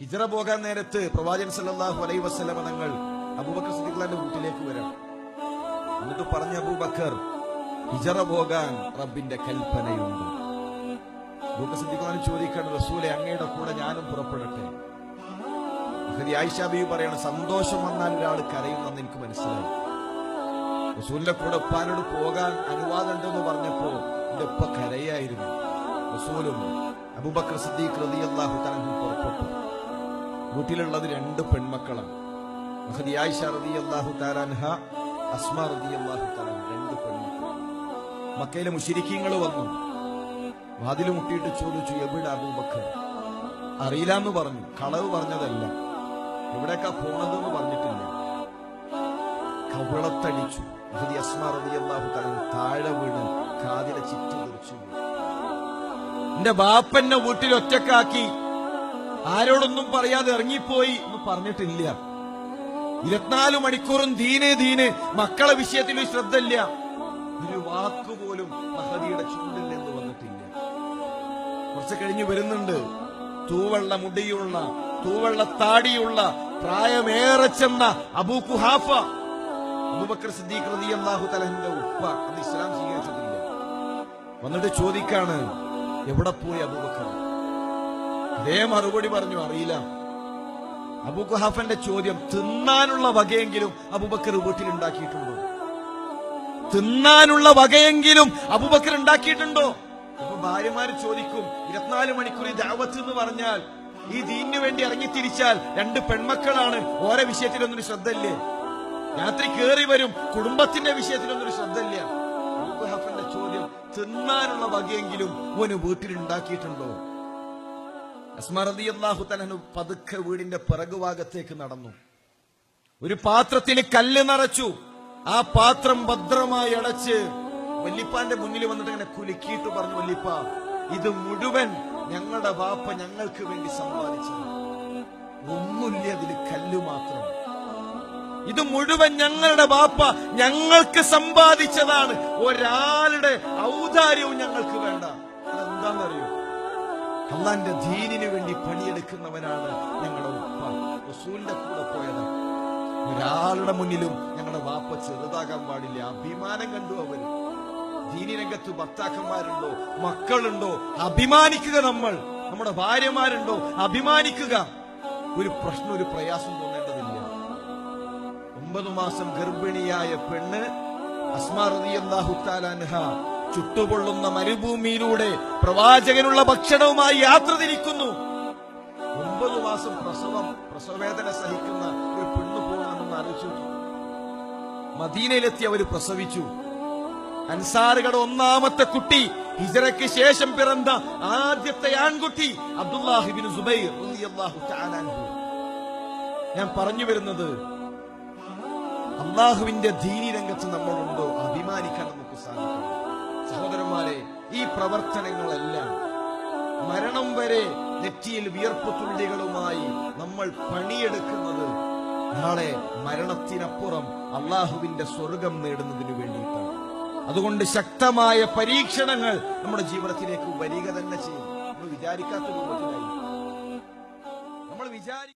ഹിജറ പോകാൻ നേരത്ത് പ്രവാചകൻ സല്ലാഹു അലൈ വസ്ലമ തങ്ങൾ അബൂബക്കർ സിദ്ദീഖിന്റെ വീട്ടിലേക്ക് വരാം. എന്നിട്ട് പറഞ്ഞ അബൂബക്കർ ഹിജറ പോകാൻ റബ്ബിന്റെ കൽപ്പനയുണ്ട്. അബൂബക്കർ സിദ്ദിഖ്ലാൻ ചോദിക്കാണ് റസൂലെ അങ്ങയുടെ കൂടെ ഞാനും പുറപ്പെടട്ടെ? മഹദി ആയിഷ ബീവി പറയണം സന്തോഷം വന്നാൽ ഒരാൾ കരയുമെന്ന് എനിക്ക് മനസ്സിലായി. റസൂലിന്റെ കൂടെ ഉപ്പാനോട് പോകാൻ അനുവാദം ഉണ്ടെന്ന് പറഞ്ഞപ്പോ എന്റെ ഉപ്പ കരയായിരുന്നു. റസൂലും അബൂബക്കർ സിദ്ദീഖ് റളിയല്ലാഹു തആല പുറപ്പെട്ടു. വീട്ടിലുള്ളത് രണ്ട് പെൺമക്കളാണ്. അസ്മ രണ്ട് മക്കയിലെ മുഷിരിക്കങ്ങൾ വന്നു. വാതിൽ മുട്ടിയിട്ട് ചോദിച്ചു എവിടെ അബൂബക്കർ? അറിയില്ല എന്ന് പറഞ്ഞു. കളവ് പറഞ്ഞതല്ല. എവിടേക്കാ പോണതെന്ന് പറഞ്ഞിട്ടില്ല. കവളത്തടിച്ചു. അസ്മ താഴെ വീണ് കാതിലെ ചിറ്റ് തെറിച്ചു എന്റെ ബാപ്പന്നെ വീട്ടിൽ ഒറ്റക്കാക്കി. ആരോടൊന്നും പറയാതെ ഇറങ്ങിപ്പോയി എന്ന് പറഞ്ഞിട്ടില്ല. ഇരുപത്തിനാല് മണിക്കൂറും ദീനെ ദീനെ മക്കളെ വിഷയത്തിൽ ശ്രദ്ധയില്ല. ഒരു വാക്കുപോലും മഹദിയുടെ ചുണ്ടിൽ നിന്ന് വന്നിട്ടില്ല. കുറച്ച് കഴിഞ്ഞ് വരുന്നുണ്ട്. തൂവെള്ള മുടിയുള്ള തൂവെള്ള താടിയുള്ള പ്രായമേറെ ചെന്ന അബൂ കുഹാഫ. സിദ്ദീഖ് റളിയല്ലാഹു ഉപ്പ അത് ഇസ്ലാം സ്വീകരിച്ചിട്ടില്ല. വന്നിട്ട് ചോദിക്കാണ് എവിടെ പോയി അബൂബക്കർ? അതേ മറുപടി പറഞ്ഞു അറിയില്ല. അബൂ കുഹാഫന്റെ ചോദ്യം തിന്നാനുള്ള വകയെങ്കിലും അബുബക്കർ വീട്ടിൽ ഉണ്ടാക്കിയിട്ടുണ്ടോ തിന്നാനുള്ള വകയെങ്കിലും അബുബക്കർ ഉണ്ടാക്കിയിട്ടുണ്ടോ? അപ്പൊ ഭാര്യമാര് ചോദിക്കും ഇരുപത്തിനാല് മണിക്കൂർ ഈ ദാവത്ത് എന്ന് പറഞ്ഞാൽ ഈ ദീനു വേണ്ടി ഇറങ്ങി തിരിച്ചാൽ രണ്ട് പെൺമക്കളാണ് ഓരോ വിഷയത്തിലൊന്നും ശ്രദ്ധ ശ്രദ്ധയില്ലേ? രാത്രി കേറി വരും കുടുംബത്തിന്റെ വിഷയത്തിലൊന്നും ശ്രദ്ധ കുഹാഫന്റെ ചോദ്യം തിന്നാനുള്ള വകയെങ്കിലും ഓന് വീട്ടിൽ ഉണ്ടാക്കിയിട്ടുണ്ടോ അസ്മറദിയല്ലാഹു തലഹു പതുക്കെ വീടിന്റെ പിറകുഭാഗത്തേക്ക് നടന്നു. ഒരു പാത്രത്തിന് കല്ല് നിറച്ചു. ആ പാത്രം ഭദ്രമായി അടച്ച് വല്ലിപ്പാന്റെ മുന്നിൽ വന്നിട്ട് ഇങ്ങനെ കുലുക്കിയിട്ട് പറഞ്ഞു വല്ലിപ്പ ഇത് മുഴുവൻ ഞങ്ങളുടെ വാപ്പ ഞങ്ങൾക്ക് വേണ്ടി സമ്പാദിച്ചത്. ഒന്നുമില്ല അതിൽ കല്ല് മാത്രം? ഇത് മുഴുവൻ ഞങ്ങളുടെ വാപ്പ ഞങ്ങൾക്ക് സമ്പാദിച്ചതാണ്. ഒരാളുടെ ഔദാര്യവും ഞങ്ങൾക്ക് വേണ്ട. അതെന്താണെന്നറിയോ അള്ളാന്റെ ധീനിന് വേണ്ടി പണിയെടുക്കുന്നവനാണ് ഞങ്ങളുടെ ഉപ്പ. റസൂലിന്റെ കൂടെ പോയത്. ഒരാളുടെ മുന്നിലും ഞങ്ങളുടെ വാപ്പ ചെറുതാകാൻ പാടില്ല. അഭിമാനം കണ്ടു അവർ ദീനിരംഗത്ത് ഭർത്താക്കന്മാരുണ്ടോ? മക്കളുണ്ടോ? അഭിമാനിക്കുക നമ്മൾ. നമ്മുടെ ഭാര്യമാരുണ്ടോ? അഭിമാനിക്കുക. ഒരു പ്രശ്നം ഒരു പ്രയാസം തോന്നേണ്ടതില്ല. ഒമ്പത് മാസം ഗർഭിണിയായ പെണ്ണ് അസ്മാറിയാഹുത്താലാൻഹ ചുട്ടുപൊള്ളുന്ന മരുഭൂമിയിലൂടെ പ്രവാചകനുള്ള ഭക്ഷണവുമായി യാത്ര തിരിക്കുന്നു. ഒമ്പത് മാസം പ്രസവം പ്രസവവേദന സഹിക്കുന്ന ഒരു പെണ്ണു പോകണമെന്ന് ആലോചിച്ചു മദീനയിലെത്തി അവർ പ്രസവിച്ചു. അൻസാറുകളുടെ ഒന്നാമത്തെ കുട്ടി ഹിജറയ്ക്ക് ശേഷം പിറന്ന ആദ്യത്തെ ആൺകുട്ടി അബ്ദുല്ലാഹിബിൻ സുബൈർ. ഞാൻ പറഞ്ഞു വരുന്നത് അള്ളാഹുവിന്റെ ധീനി രംഗത്ത് നമ്മളുണ്ടോ അഭിമാനിക്കാൻ നമുക്ക് സാധിക്കണം സഹോദരന്മാരെ ഈ പ്രവർത്തനങ്ങളെല്ലാം മരണം വരെ നെറ്റിയിൽ വിയർപ്പ് തുള്ളികളുമായി നമ്മൾ പണിയെടുക്കുന്നത് നാളെ മരണത്തിനപ്പുറം അള്ളാഹുവിന്റെ സ്വർഗം നേടുന്നതിന് വേണ്ടിയിട്ടാണ്. അതുകൊണ്ട് ശക്തമായ പരീക്ഷണങ്ങൾ നമ്മുടെ ജീവിതത്തിലേക്ക് വരിക തന്നെ ചെയ്യും. നമ്മൾ വിചാരിക്കാത്ത രൂപത്തിലായി നമ്മൾ വിചാരി